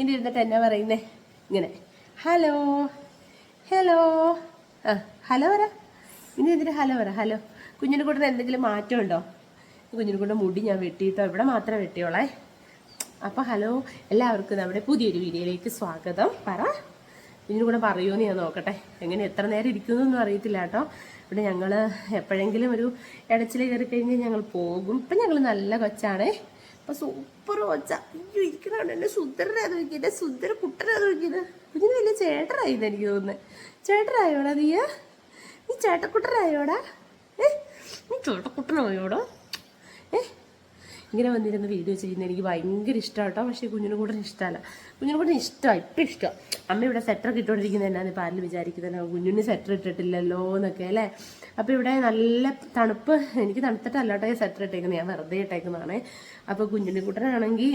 ഇനി ഇരുന്നിട്ട് എന്നാ പറയുന്നേ? ഇങ്ങനെ. ഹലോ. ഹലോ. ആ ഹലോ വരാ ഇനി എന്തിനാ ഹലോ പറ? ഹലോ. കുഞ്ഞിനെ കൂടെ എന്തെങ്കിലും മാറ്റമുണ്ടോ? കുഞ്ഞിനെ കൂടെ മുടി ഞാൻ വെട്ടിയിട്ടോ? ഇവിടെ മാത്രം വെട്ടിയോളേ. അപ്പോൾ ഹലോ. എല്ലാവർക്കും നമ്മുടെ പുതിയൊരു വീഡിയോയിലേക്ക് സ്വാഗതം. പറ. കുഞ്ഞിനെ കൂടെ പറയുമെന്ന് ഞാൻ നോക്കട്ടെ. എങ്ങനെ എത്ര നേരം ഇരിക്കുന്നൊന്നും അറിയത്തില്ല കേട്ടോ. ഇവിടെ ഞങ്ങൾ എപ്പോഴെങ്കിലും ഒരു ഇടച്ചിൽ കയറി കഴിഞ്ഞാൽ ഞങ്ങൾ പോകും. ഇപ്പം ഞങ്ങൾ നല്ല കൊച്ചാണേ. അപ്പൊ സൂപ്പർ ഒച്ച അയ്യോ ഇരിക്കണോണ്ട് എന്റെ സുന്ദരനെ നോക്കിയത് സുന്ദര കുട്ടനാ നോക്കിയത് കുഞ്ഞിന് വലിയ ചേട്ടനായിരുന്നു എനിക്ക് തോന്നുന്നത് ചേട്ടനായോടാ നീയ നീ ചേട്ടക്കുട്ടനായോടാ? ഏ? നീ ചേട്ടക്കുട്ടനായോടാ? ഏ? ഇങ്ങനെ വന്നിരുന്ന് വീഡിയോ ചെയ്യുന്നത് എനിക്ക് ഭയങ്കര ഇഷ്ടമാണ് കേട്ടോ പക്ഷേ കുഞ്ഞിനെ കൂടെ ഇഷ്ടമല്ല കുഞ്ഞിനെ കൂടെ ഇഷ്ടമാണ് ഇപ്പം ഇഷ്ടം. അമ്മ ഇവിടെ സെറ്റർ ഇട്ടുകൊണ്ടിരിക്കുന്നത് എന്നാന്ന് ഇപ്പം ആരിൽ വിചാരിക്കുന്നത് കുഞ്ഞിന് സെറ്റർ ഇട്ടിട്ടില്ലല്ലോ എന്നൊക്കെ അല്ലേ? അപ്പോൾ ഇവിടെ നല്ല തണുപ്പ് എനിക്ക് തണുത്തിട്ടല്ല കേട്ടോ ഈ സെറ്റർ ഇട്ടേക്കുന്നത് ഞാൻ വെറുതെ ഇട്ടേക്കുന്നതാണേ. അപ്പോൾ കുഞ്ഞിനെ കൂട്ടനാണെങ്കിൽ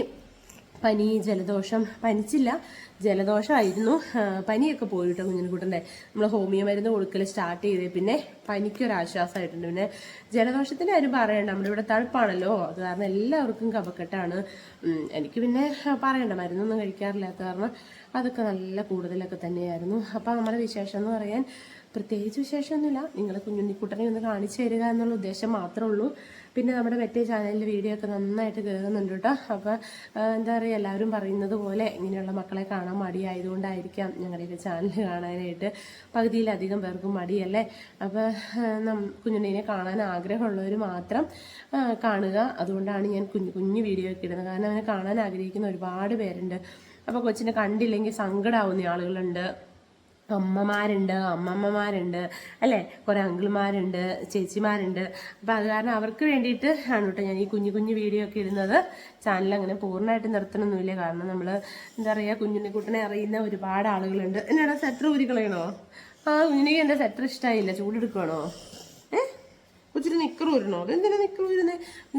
പനി ജലദോഷം പനിച്ചില്ല. ജലദോഷമായിരുന്നു പനിയൊക്കെ പോയിട്ടോ കുഞ്ഞിനെക്കുട്ടന്റെ നമ്മൾ ഹോമിയോ മരുന്ന് കൊടുക്കൽ സ്റ്റാർട്ട് ചെയ്തേ. പിന്നെ പനിക്കൊരാശ്വാസമായിട്ടുണ്ട് പിന്നെ ജലദോഷത്തിന്റെ കാര്യം പറയണ്ട. നമ്മുടെ ഇവിടെ തണുപ്പാണല്ലോ. അത് കാരണം എല്ലാവർക്കും കഫക്കെട്ടാണ്. എനിക്ക് പിന്നെ പറയണ്ട. മരുന്നൊന്നും കഴിക്കാറില്ലാത്ത കാരണം അതൊക്കെ നല്ല കൂടുതലൊക്കെ തന്നെയായിരുന്നു. അപ്പോൾ നമ്മുടെ വിശേഷം എന്ന് പറയാൻ പ്രത്യേകിച്ച് വിശേഷമൊന്നുമില്ല. നിങ്ങൾ കുഞ്ഞുണ്ണിക്കുട്ടനെ ഒന്ന് കാണിച്ചു തരിക എന്നുള്ള ഉദ്ദേശം മാത്രമേ ഉള്ളൂ. പിന്നെ നമ്മുടെ മറ്റേ ചാനലിൽ വീഡിയോ ഒക്കെ നന്നായിട്ട് കയറുന്നുണ്ട് കേട്ടോ. അപ്പോൾ എന്താ പറയുക എല്ലാവരും പറയുന്നത് പോലെ ഇങ്ങനെയുള്ള മക്കളെ കാണാൻ മടിയായതുകൊണ്ടായിരിക്കാം ഞങ്ങളുടെയൊക്കെ ചാനൽ കാണാനായിട്ട് പകുതിയിലധികം പേർക്കും മടിയല്ലേ? അപ്പോൾ കുഞ്ഞുണ്ണീനെ കാണാൻ ആഗ്രഹമുള്ളവർ മാത്രം കാണുക. അതുകൊണ്ടാണ് ഞാൻ കുഞ്ഞു കുഞ്ഞു വീഡിയോ ഒക്കെ ഇടുന്നത്. കാരണം അവനെ കാണാൻ ആഗ്രഹിക്കുന്ന ഒരുപാട് പേരുണ്ട്. അപ്പോൾ കൊച്ചിനെ കണ്ടില്ലെങ്കിൽ സങ്കടമാവുന്ന ആളുകളുണ്ട്. അമ്മമാരുണ്ട് അമ്മമ്മമാരുണ്ട് അല്ലേ? കുറേ അങ്കിൾമാരുണ്ട് ചേച്ചിമാരുണ്ട്. അപ്പോൾ അത് കാരണം അവർക്ക് വേണ്ടിയിട്ട് ആണ് കേട്ടോ ഞാൻ ഈ കുഞ്ഞു കുഞ്ഞു വീഡിയോ ഒക്കെ ഇടുന്നത്. ചാനൽ അങ്ങനെ പൂർണമായിട്ട് നിർത്തണമൊന്നുമില്ല. കാരണം നമ്മൾ എന്താ പറയുക കുഞ്ഞിനെ കുട്ടനെ അറിയുന്ന ഒരുപാട് ആളുകളുണ്ട്. എന്നാടാ സെറ്റർ ഊരിക്കളയണോ ആ കുഞ്ഞിനെ എന്റെ സെറ്റർ ഇഷ്ടമായില്ല ചൂടെടുക്കണോ ഏ? ഉച്ചിരി നിക്കർ ഊരണോ? അതെന്തിനാ നിക്കർ ഊരുന്നേ?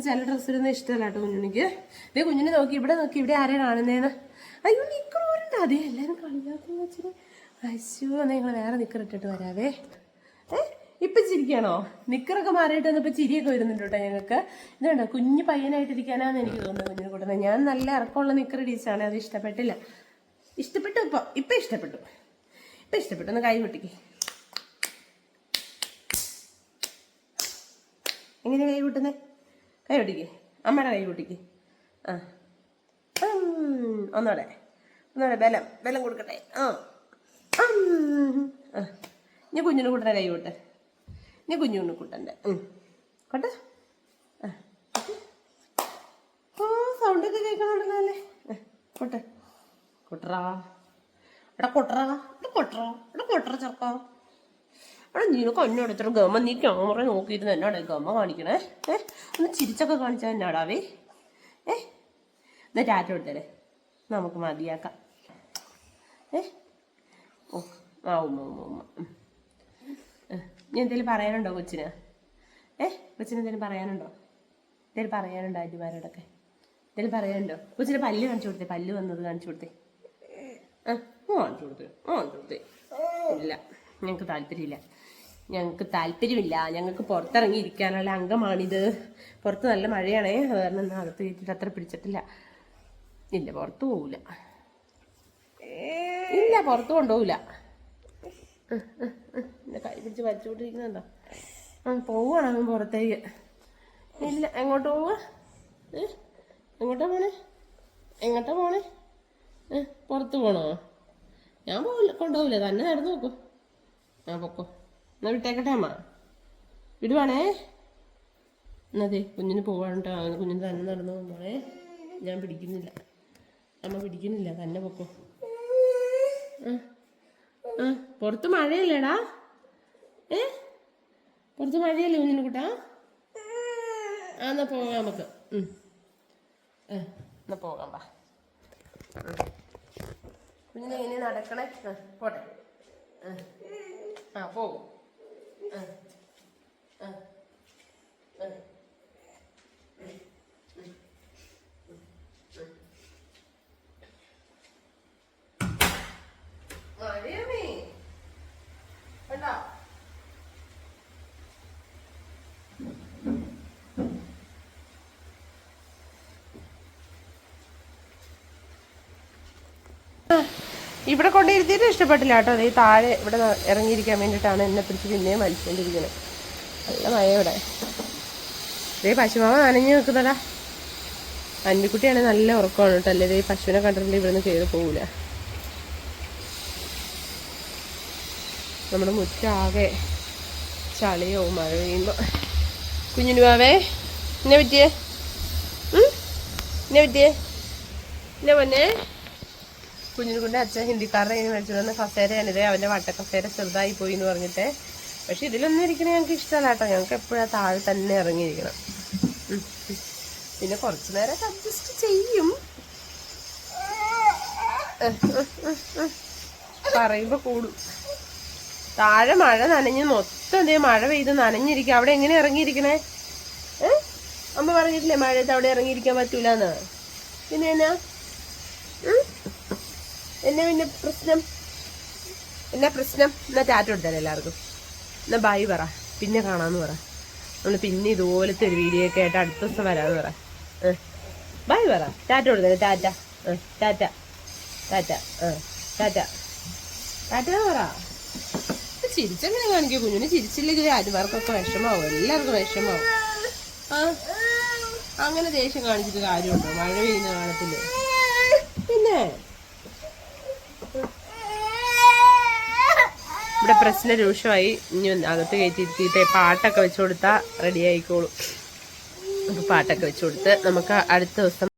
ചില ഡ്രസ്സ് ഇടുന്ന ഇഷ്ടമല്ല കേട്ടോ കുഞ്ഞുണ്ണിക്ക്. ഇതേ കുഞ്ഞിനെ നോക്കി ഇവിടെ നോക്കി ഇവിടെ ആരെയാണ് കാണുന്നേന്ന്? അയ്യോ നിക്കർ ഊരണ്ട. അതേ എല്ലാവരും കളിയാക്കുന്ന വെച്ചിട്ട് അയ്യോ നിങ്ങൾ വേറെ നിക്കർ ഇട്ടിട്ട് വരാവേ. ഏ ഇപ്പൊ ചിരിക്കാണോ? നിക്കറൊക്കെ മാറിയിട്ട് വന്നപ്പോ ചിരിയൊക്കെ വരുന്നുണ്ട് കേട്ടോ ഞങ്ങൾക്ക്. കുഞ്ഞു പയ്യനായിട്ടിരിക്കാനാന്ന് എനിക്ക് തോന്നുന്നത് കുഞ്ഞിനെ കൂട്ടുന്നത് ഞാൻ നല്ല ഇറക്കമുള്ള നിക്കർ ഇടിച്ചാണ് അത് ഇഷ്ടപ്പെട്ടില്ല. ഇഷ്ടപ്പെട്ടു ഇപ്പൊ ഇപ്പൊ ഇഷ്ടപ്പെട്ടു. ഇപ്പൊ ഇഷ്ടപ്പെട്ടു. ഒന്ന് കൈ പൊട്ടിക്ക്. എങ്ങനെ കൈ പൊട്ടുന്നത് കൈ പൊട്ടിക്ക്. അമ്മയുടെ കൈ പൊട്ടിക്ക്. ആ. ഒന്നോടെ. ഒന്നോടെ ബലം ബലം കൊടുക്കട്ടെ. ആ. ഞാൻ കുഞ്ഞിനെ കൂട്ടാൻ കൈ കൂട്ടെ. ഞാൻ കുഞ്ഞുണ്ണി കൂട്ടന്റെ കോട്ടെ. ആ. സൗണ്ടൊക്കെ കേൾക്കണുണ്ടല്ലോ അല്ലേ കൊട്ടെ. കൊട്ടറാ. എടാ കൊട്ടറാ. എടാ കൊട്ടറാ. എടാ കൊട്ടറ ചെറുക്കാ. എടാ നീ കണ്ണെടുത്തിട്ട് ഗമ നീ ക്യാമറ നോക്കിയിരുന്ന് എന്നാടാ ഗമ കാണിക്കണേ? ഏ? ഒന്ന് ചിരിച്ചൊക്കെ കാണിച്ചാൽ എന്നാടാവേ ഏ? എന്നാ ടാറ്റ കൊടുത്തേ നമുക്ക് മതിയാക്കാം. ഏ? ഓ ആ ഉമ്മ ഉമ്മ ഉമ്മ. ഇനി എന്തെങ്കിലും പറയാനുണ്ടോ കൊച്ചിന്? ഏ കൊച്ചിന് എന്തെങ്കിലും പറയാനുണ്ടോ? എന്തെങ്കിലും പറയാനുണ്ടോ ആന്റിമാരോടൊക്കെ എന്തെങ്കിലും പറയാനുണ്ടോ? കൊച്ചിന് പല്ല് കാണിച്ചു കൊടുത്തേ പല്ല് വന്നത് കാണിച്ചു കൊടുത്തേ. ആ കാണിച്ചു കൊടുത്തേ കാണിച്ചു കൊടുത്തേ. ഇല്ല ഞങ്ങൾക്ക് താല്പര്യമില്ല. ഞങ്ങൾക്ക് താല്പര്യമില്ല. ഞങ്ങൾക്ക് പുറത്തിറങ്ങി ഇരിക്കാനുള്ള അംഗമാണിത്. പുറത്ത് നല്ല മഴയാണേ. അത് കാരണം അകത്ത് കയറ്റിട്ട് അത്ര പിടിച്ചിട്ടില്ല. ഇല്ല പുറത്ത് പോവില്ല ഇല്ല പുറത്ത് കൊണ്ടുപോകില്ല എന്നെ കൈ പിടിച്ച് വലിച്ചുകൊണ്ടിരിക്കുന്നുണ്ടോ? ആ പോവാണ് അവൻ പുറത്തേക്ക്. ഇല്ല എങ്ങോട്ട് പോവുക? ഏ? എങ്ങോട്ടാ പോണേ? എങ്ങോട്ടാ പോണേ? പുറത്ത് പോണോ? ഞാൻ പോവില്ല കൊണ്ടുപോകില്ല തന്നെ നടന്നു നോക്കൂ ആ പൊക്കോ. എന്നാ വിട്ടേക്കട്ടെ അമ്മ. വിടുവാണേ. എന്നതെ കുഞ്ഞിന് പോവാണ്ടോ കുഞ്ഞിന് തന്നെ നടന്നു പോകുമ്പോഴേ ഞാൻ പിടിക്കുന്നില്ല. അമ്മ പിടിക്കുന്നില്ല. തന്നെ പൊക്കോ. ആ പുറത്ത് മഴയല്ലേടാ? ഏ? പുറത്ത് മഴയല്ലേ കുഞ്ഞിന് കൂട്ടാ? ആ എന്നാ പോകാം നമുക്ക്. എന്നാ പോകാം വാ. കുഞ്ഞിനെ ഇനി നടക്കണേ? ആ പോട്ടെ. ആ. പോകും ആ ആ മഴയാണേ കണ്ടോ ഇവിടെ കൊണ്ടിരുത്തിയിട്ട് ഇഷ്ടപ്പെട്ടില്ല കേട്ടോ. ഈ താഴെ ഇവിടെ ഇറങ്ങിയിരിക്കാൻ വേണ്ടിയിട്ടാണ് എന്നെ പിടിച്ച് പിന്നെയും വലിച്ചുകൊണ്ടിരിക്കുന്നത് നല്ല മഴ ഇവിടെ. ദേ പശുമാവ് നനഞ്ഞു നിൽക്കുന്നടാ അന്നിക്കുട്ടിയാണ് നല്ല ഉറക്കമാണ് കേട്ടോ. അല്ലേ? ദേ പശുവിനെ കണ്ടിട്ടുണ്ടെങ്കിൽ ഇവിടുന്ന് കയറി പോകൂല. നമ്മുടെ മുറ്റാകെ ചളിയോ മഴ പെയ്യുമ്പോൾ കുഞ്ഞിന് ബാവേ എന്നെ പറ്റിയേ? എന്നെ പറ്റിയേ? എന്നെ പൊന്നെ? കുഞ്ഞിനെ കൊണ്ട് അച്ഛൻ ഹിന്ദിക്കാരുടെ കയ്യിൽ മേടിച്ചു വന്ന കസേരയാണിത് അവന്റെ വട്ട കസേര ചെറുതായി പോയി എന്ന് പറഞ്ഞിട്ട്. പക്ഷെ ഇതിലൊന്നും ഇരിക്കണേ ഞങ്ങൾക്ക് ഇഷ്ടമല്ല കേട്ടോ. ഞങ്ങൾക്ക് എപ്പോഴാണ് താഴെ തന്നെ ഇറങ്ങിയിരിക്കണം. പിന്നെ കുറച്ച് നേരം അഡ്ജസ്റ്റ് ചെയ്യും. പറയുമ്പോ കൂടും. താഴെ മഴ നനഞ്ഞ് മൊത്തം എന്തേ മഴ പെയ്ത് നനഞ്ഞിരിക്കുക അവിടെ എങ്ങനെ ഇറങ്ങിയിരിക്കണേ? അമ്മ പറഞ്ഞിട്ടില്ലേ മഴയത്ത് അവിടെ ഇറങ്ങിയിരിക്കാൻ പറ്റൂലെന്ന്? പിന്നെ എന്നാ? എന്നാ പിന്നെ പ്രശ്നം എന്നാ പ്രശ്നം? എന്നാ ടാറ്റ കൊടുത്താലേ എല്ലാവർക്കും. എന്നാ ബായ് പറ. പിന്നെ കാണാന്ന് പറ. നമ്മൾ പിന്നെ ഇതുപോലത്തെ ഒരു വീഡിയോ ഒക്കെ ആയിട്ട് അടുത്ത ദിവസം വരാന്ന് പറ. ബായ് പറ. ടാറ്റ കൊടുത്തേ ടാറ്റ. ടാറ്റ. ടാറ്റ. ടാറ്റ. ടാറ്റ പറ. ചിരിച്ചെങ്ങനെ കാണിക്കും കുഞ്ഞിന് ചിരിച്ചില്ലെങ്കിൽ ആരുമാർക്കൊക്കെ വിഷമാവും? എല്ലാവർക്കും വിഷമാവും. ആ? അങ്ങനെ ദേഷ്യം കാണിച്ചിട്ട് കാര്യമുണ്ടോ? മഴ പെയ്യുന്ന കാണത്തില്ലേ പിന്നെ? ഇവിടെ പ്രശ്നം രൂക്ഷമായി. ഇനി അകത്ത് കയറ്റിയിരുത്തിയിട്ട് പാട്ടൊക്കെ വെച്ചു കൊടുത്താൽ റെഡി ആയിക്കോളും. പാട്ടൊക്കെ വെച്ചു കൊടുത്ത് നമുക്ക് അടുത്ത ദിവസം